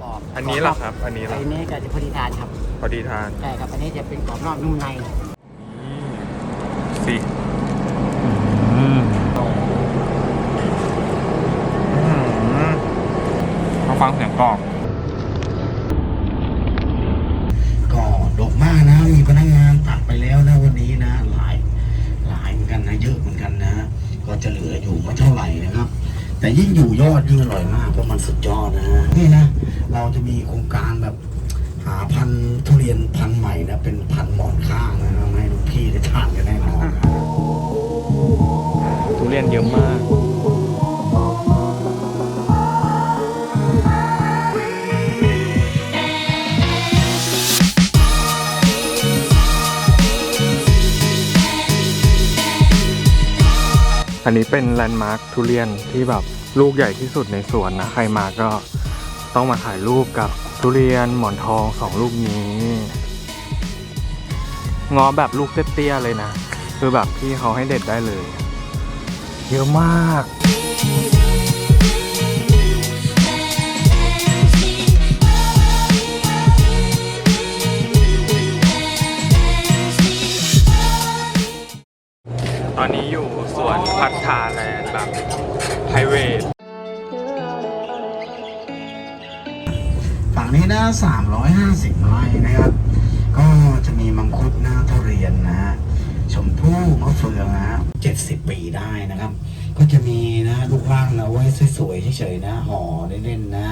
กรอบอันนี้เหรอครับ อันนี้เหรออันนี้ก็จะพอดีทานครับ พอดีทานใช่ครับอันนี้จะเป็นกรอบนอกนุ่มในสิมาฟังเสียงกรอบก็ดกมากนะ มีพนักงานตัดไปแล้วนะวันนี้นะ หลาย หลายเหมือนกันนะ เยอะเหมือนกันนะ ก็จะเหลืออยู่ไม่เท่าไหร่นะครับ แต่ยิ่งอยู่ยอดยิ่งอร่อยมากเพราะมันสุดยอดนะฮะนี่นะ เราจะมีโครงการแบบหาพันธุ์ทุเรียนพันธุ์ใหม่นะเป็นพันธุ์หมอนข้างนะให้ลูกพี่ได้ทานกัน นนี้เป็นแลนด์มาร์คทุเรียนที่แบบลูกใหญ่ที่สุดในสวนนะ ใครมาก็ต้องมาถ่ายรูปกับทุเรียนหมอนทองสองลูกนี้ งอแบบลูกเตี้ยๆเลยนะ คือแบบที่เขาให้เด็ดได้เลย เยอะมาก 70 ปีได้นะครับ ก็จะมีนะลูกล่างนะไว้สวยๆเฉยๆนะห่อเล่นๆนะ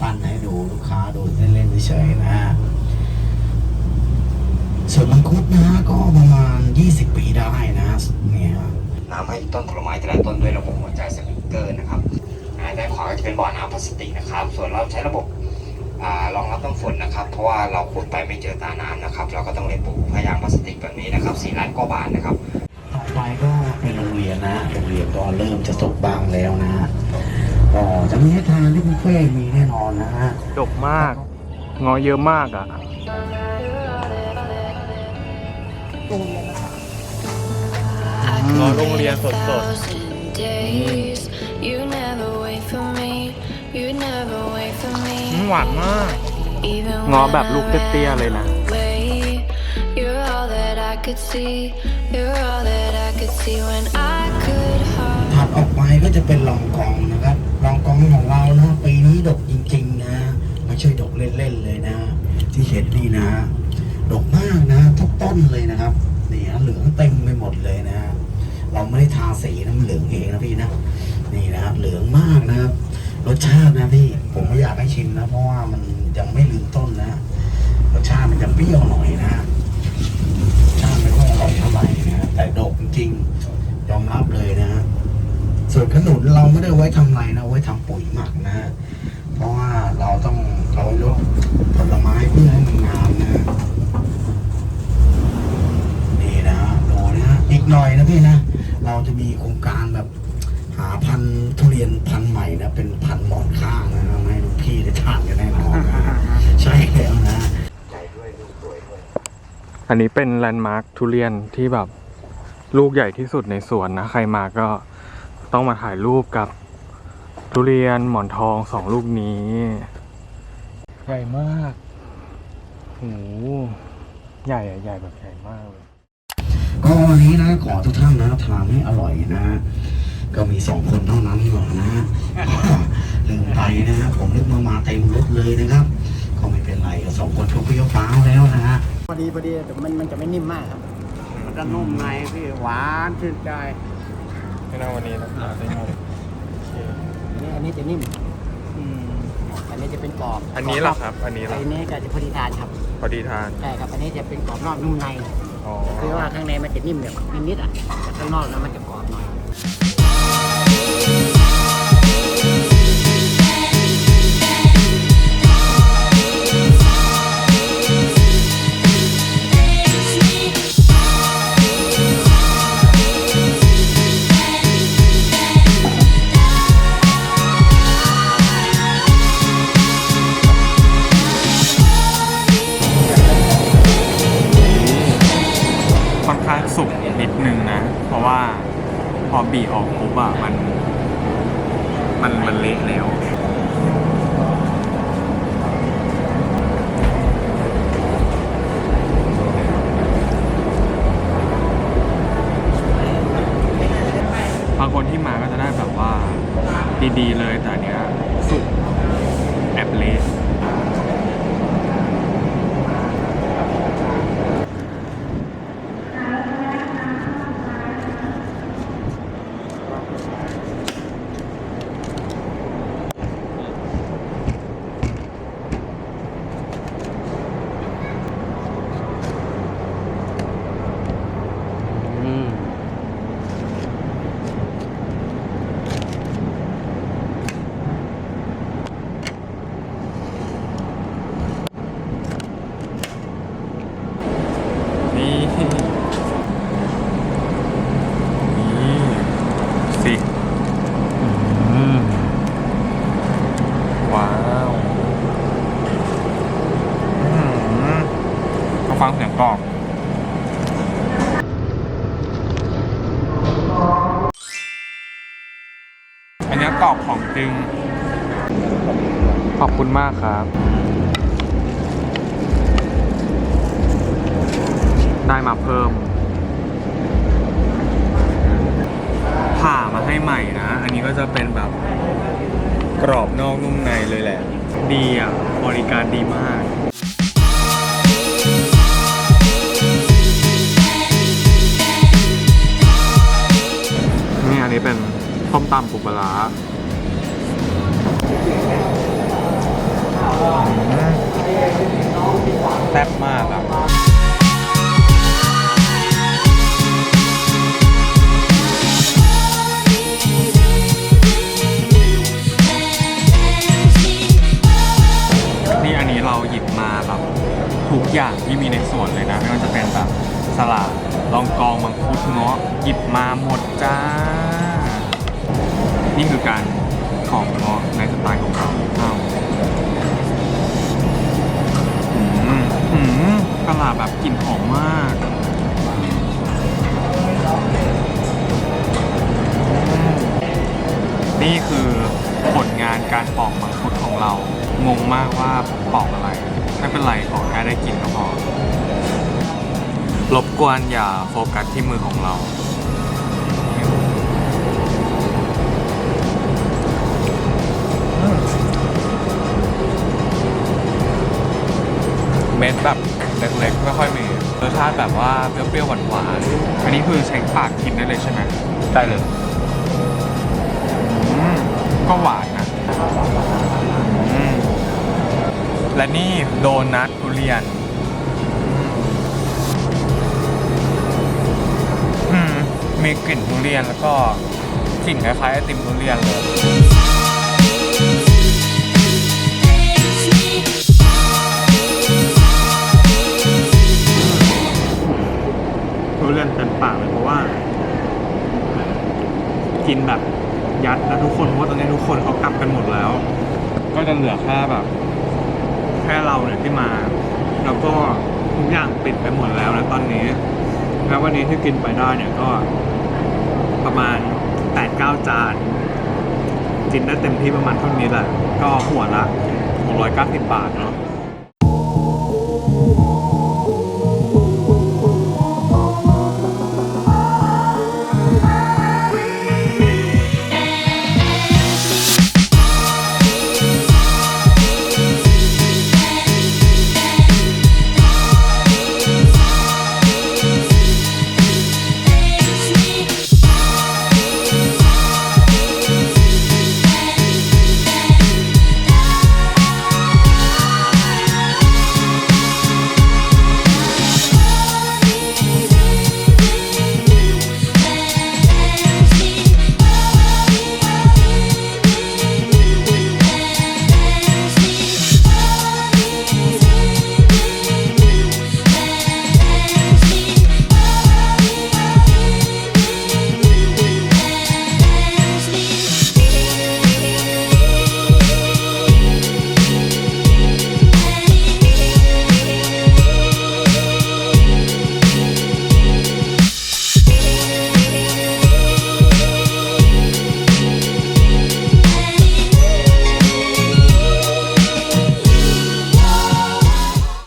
ปั้นให้ดูลูกค้าดูเล่นๆเฉยๆนะส่วนมังคุดนะก็ประมาณ 20 ปีได้นะเนี่ยน้ำให้ต้นผลไม้แต่ละต้นด้วยระบบหัวใจสปริงเกอร์นะครับด้านขวาก็จะเป็นบ่อน้ำพลาสติกนะครับ ส่วนเราใช้ระบบรองรับน้ำฝนนะครับ เพราะว่าเราขุดไปไม่เจอตาน้ำนะครับ เราก็ต้องเลยปลูกพยางค์พลาสติกแบบนี้นะครับสี่ล้านกว่าบาทนะครับ ไปก็เป็นโรงเรียนนะโรงเรียนก็เริ่มจะตกบ้างแล้วนะก็จะมีให้ทานที่บุฟเฟ่ต์มีแน่นอนนะฮะดกมาก งอเยอะมากอะงอโรงเรียนสด days. You never wait for me. You never wait for ๆ me. หวานมาก Even งอ when แบบลูก I'm เตี้ยๆเลยนะ could see. You're all that I could see when I could ถัดออกไปก็จะเป็นลองกองนะครับ ลองกองของเรานะ ปีนี้ดกจริง ๆ นะไม่ใช่ดกเล่น ๆ เลยนะ ที่เห็นนี่นะ ดกมากนะทุกต้นเลยนะครับนี่ฮะเหลืองเต็มไปหมดเลยนะ เราไม่ได้ทาสีนะมันเหลืองเองนะพี่นะ นี่นะครับเหลืองมากนะครับ รสชาตินะพี่ ผมไม่อยากให้ชิมนะ เพราะว่ามันยังไม่ลืมต้นนะ รสชาติมันจะเปรี้ยวหน่อยนะ แต่ดกจริงๆยอมรับเลยนะส่วนขนุนเราไม่ได้ไว้ทำไรนะไว้ทำปุ๋ยหมักนะเพราะว่าเราต้องเรายกผลไม้เพื่อให้มันงามนะนี่นะดูนะอีกหน่อยนะพี่นะเราจะมีโครงการแบบหาพันธุ์ทุเรียนพันธุ์ใหม่นะเป็นพันธุ์หมอนข้างนะให้ลูกพี่ได้ทานกันแน่นอนนะใช่แล้วนะใหญ่ด้วยดูสวยด้วยอันนี้เป็นแลนด์มาร์คทุเรียนที่แบบ ลูกใหญ่ที่สุดในสวนนะ ใครมาก็ต้องมาถ่ายรูปกับทุเรียนหมอนทองสองลูกนี้ ใหญ่มากโหใหญ่อะใหญ่แบบใหญ่มากเลย ก็วันนี้นะขอทุกท่านนะทานให้อร่อยนะ ก็มีสองคนเท่านั้นหรอกนะก็ลืมไปนะฮะผมนึกมามาเต็มรถเลยนะครับ ก็ไม่เป็นไรก็สองคนก็เปรี้ยวฟ้าวแล้วนะฮะพอดีพอดีแต่มันมันจะไม่นิ่มมากครับ มันจะนุ่มในพี่หวานชื่นใจไม่น่าวันนี้นะได้หมดอันนี้อันนี้จะนิ่มอันนี้จะเป็นกรอบอันนี้เหรอครับ อันนี้เหรออันนี้ก็จะพอดีทานครับ พอดีทานใช่ครับอันนี้จะเป็นกรอบนอกนุ่มในอ๋อคือว่าข้างในมันจะนิ่มแบบนิดๆอะแต่ข้างนอกแล้วมันจะกรอบหน่อย ดีๆเลย แต่ ของจริง ขอบคุณมากครับ ได้มาเพิ่ม ผ่ามาให้ใหม่นะ อันนี้ก็จะเป็นแบบกรอบนอกนุ่มในเลยแหละ ดีอะ บริการดีมากนี่อันนี้เป็นส้มตำปูปลา แซ่บมากอะนี่อันนี้เราหยิบมาแบบทุกอย่างที่มีในสวนเลยนะ ไม่ว่าจะเป็นแบบสลัดลองกองมังคุดเงาะหยิบมาหมดจ้า นี่คือการของเงาะในสไตล์ของเรา กะหลาแบบกลิ่นหอมมาก นี่คือผลงานการปอกมังคุดของเรา งงมากว่าปอกอะไร ไม่เป็นไรขอแค่ได้กินก็พอรบกวนอย่าโฟกัสที่มือของเรา เม็ดแบบเล็กๆไม่ค่อยมีรสชาติแบบว่าเปรี้ยวๆหวานๆอันนี้คือใช้ปากกินได้เลยใช่ไหมได้เลยอืมก็หวานนะอืมและนี่โดนัททุเรียนอืมมีกลิ่นทุเรียนแล้วก็กลิ่นคล้ายๆไอติมทุเรียนเลย เรียนเต็มปากเลยเพราะว่า กินแบบยัดนะทุกคนเพราะว่าตอนนี้ทุกคนเขากลับกันหมดแล้ว ก็จะเหลือแค่แบบ แค่เราเนี่ยที่มา แล้วก็ทุกอย่างปิดไปหมดแล้วนะตอนนี้ แล้ววันนี้ที่กินไปได้เนี่ยก็ ประมาณ8ปดเก้าจานกินได้เต็มที่ประมาณเท่านี้แหละ ก็หัวละ690 บาทเนาะ